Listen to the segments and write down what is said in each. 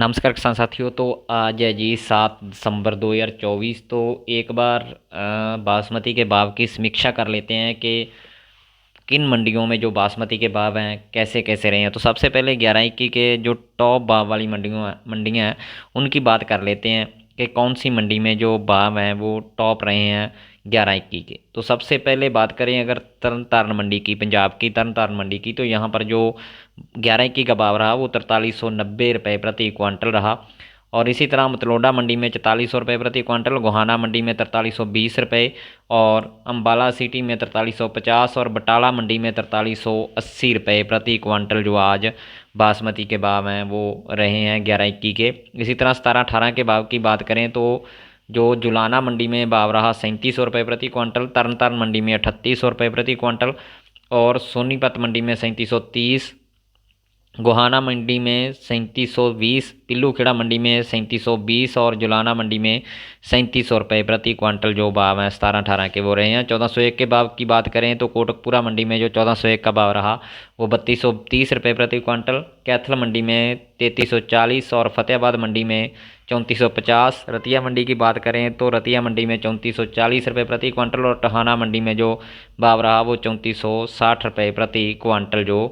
नमस्कार किसान साथियों तो आज है जी सात दिसंबर 2024 तो एक बार बासमती के भाव की समीक्षा कर लेते हैं कि किन मंडियों में जो बासमती के भाव हैं, कैसे कैसे रहे हैं। तो सबसे पहले ग्यारह इक्की के जो टॉप भाव वाली मंडियों मंडियाँ हैं, उनकी बात कर लेते हैं। कि कौन सी मंडी में जो भाव हैं वो टॉप रहे हैं ग्यारह इक्की के। तो सबसे पहले बात करें अगर तरन तारण मंडी की, पंजाब की तरन तारण मंडी की तो यहाँ पर जो ग्यारह इक्की का भाव रहा, वो तरतालीस सौ नब्बे रुपये प्रति क्वांटल रहा। और इसी तरह मतलोडा मंडी में चौतालीस सौ रुपये प्रति क्वांटल, गोहाना मंडी में तरतालीस सौ बीस रुपये और अम्बाला सिटी में तरतालीस सौ पचास और बटाला मंडी में तरतालीस सौ अस्सी रुपये प्रति क्वांटल जो आज बासमती के भाव हैं, वो रहे हैं ग्यारह इक्की के। इसी तरह सतारह अठारह के भाव की बात करें तो जो जुलाना मंडी में भाव रहा सैंतीस सौ रुपये प्रति क्वांटल तरन तारण मंडी में अठतीस सौ रुपये प्रति क्वांटल और सोनीपत मंडी में सैंतीस सौ तीस गोहाना मंडी में सैंतीस सौ बीस, पिल्लूखेड़ा मंडी में सैंतीस सौ बीस और जुलाना मंडी में सैंतीस सौ रुपये प्रति क्वांटल जो भाव हैं, सतारह अठारह के वो रहे हैं। चौदह सौ एक के भाव की बात करें तो कोटकपुरा मंडी में जो चौदह सौ एक का भाव रहा, वो बत्तीस सौ तीस रुपये प्रति क्वांटल। कैथल मंडी में तैंतीस सौ चालीस और फतेहाबाद मंडी में चौंतीस सौ पचास। रतिया मंडी की बात करें तो रतिया मंडी में चौंतीस सौ चालीस रुपये प्रति क्वांटल और टहाना मंडी में जो भाव रहा, वो चौंतीस सौ साठ रुपये प्रति क्वांटल जो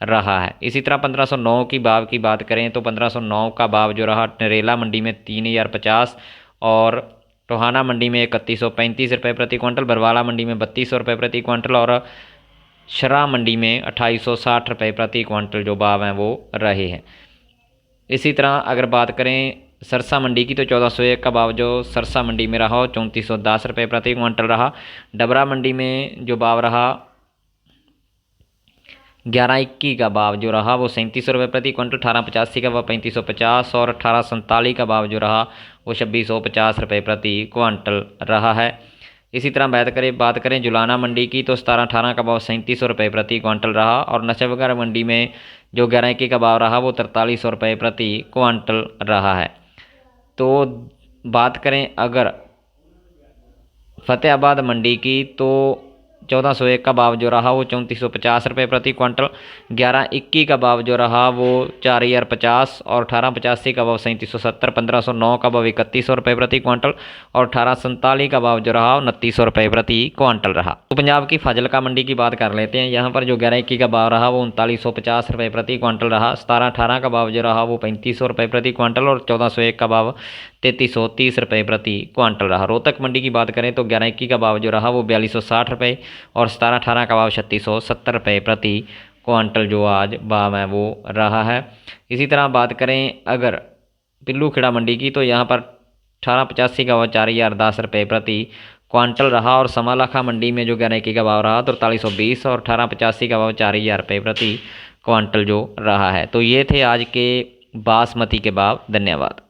रहा है। इसी तरह 1509 की भाव की बात करें तो 1509 का भाव जो रहा नरेला मंडी में तीन हज़ार पचास और टोहाना मंडी में इकतीस सौ पैंतीस रुपये प्रति क्विंटल, बरवाला मंडी में बत्तीस सौ रुपये प्रति क्विंटल और शरा मंडी में अट्ठाईस सौ साठ रुपये प्रति क्विंटल जो भाव हैं वो रहे हैं। इसी तरह अगर बात करें सरसा मंडी की तो चौदह सौ एक का भाव जो सरसा मंडी में रहा, चौंतीस सौ दस रुपये प्रति क्विंटल रहा। डबरा मंडी में जो भाव रहा ग्यारह इक्की का भाव जो रहा। वो सैंतीस सौ रुपये प्रति क्विंटल अठारह पचासी का भाव पैंतीस सौ पचास और अठारह सैंतालीस का भाव जो रहा। वो छब्बीस सौ पचास रुपये प्रति क्विंटल रहा है। इसी तरह बात करें बात करें जुलाना मंडी की तो सतारह अठारह का भाव सैंतीस सौ रुपये प्रति क्विंटल रहा और नशा मंडी में जो ग्यारह इक्की का भाव रहा, वो तरतालीस सौ रुपये प्रति क्विंटल रहा है। तो बात करें अगर फतेहाबाद मंडी की तो चौदह सौ एक का भाव जो रहा वो चौंतीस सौ पचास रुपये प्रति क्विंटल। ग्यारह इक्की का भाव जो रहा वो चार हज़ार पचास और अठारह पचासी का भाव सैंतीस सौ सत्तर, पंद्रह सौ नौ का भाव इकतीस सौ रुपये प्रति क्विंटल और अठारह सैंतालीस का भाव जो रहा उनतीस सौ रुपये प्रति क्विंटल रहा। तो पंजाब की फाजिलका मंडी की बात कर लेते हैं। यहाँ पर जो ग्यारह इक्की का भाव रहा वो उनतालीस सौ पचास रुपये प्रति क्विंटल रहा। सतारह अठारह का भाव जो रहा वो पैंतीस सौ रुपये प्रति क्विंटल और चौदह सौ एक का भाव तैंतीस सौ तीस रुपये प्रति क्विंटल रहा। रोहतक मंडी की बात करें तो ग्यारह इक्की का भाव जो रहा वो बयालीस सौ साठ रुपये और सतारह अठारह का भाव छत्तीस सौ सत्तर रुपये प्रति क्वांटल जो आज भाव है वो रहा है। इसी तरह बात करें अगर पिल्लू खेड़ा मंडी की तो यहाँ पर अठारह पचासी का भाव चार हज़ार दस रुपये प्रति क्वांटल रहा और समालाखा मंडी में जो इक्की का भाव रहा तो अड़तालीस सौ बीस और अठारह पचासी का भाव चार हज़ार रुपये प्रति क्वांटल जो रहा है। तो ये थे आज के बासमती के भाव। धन्यवाद।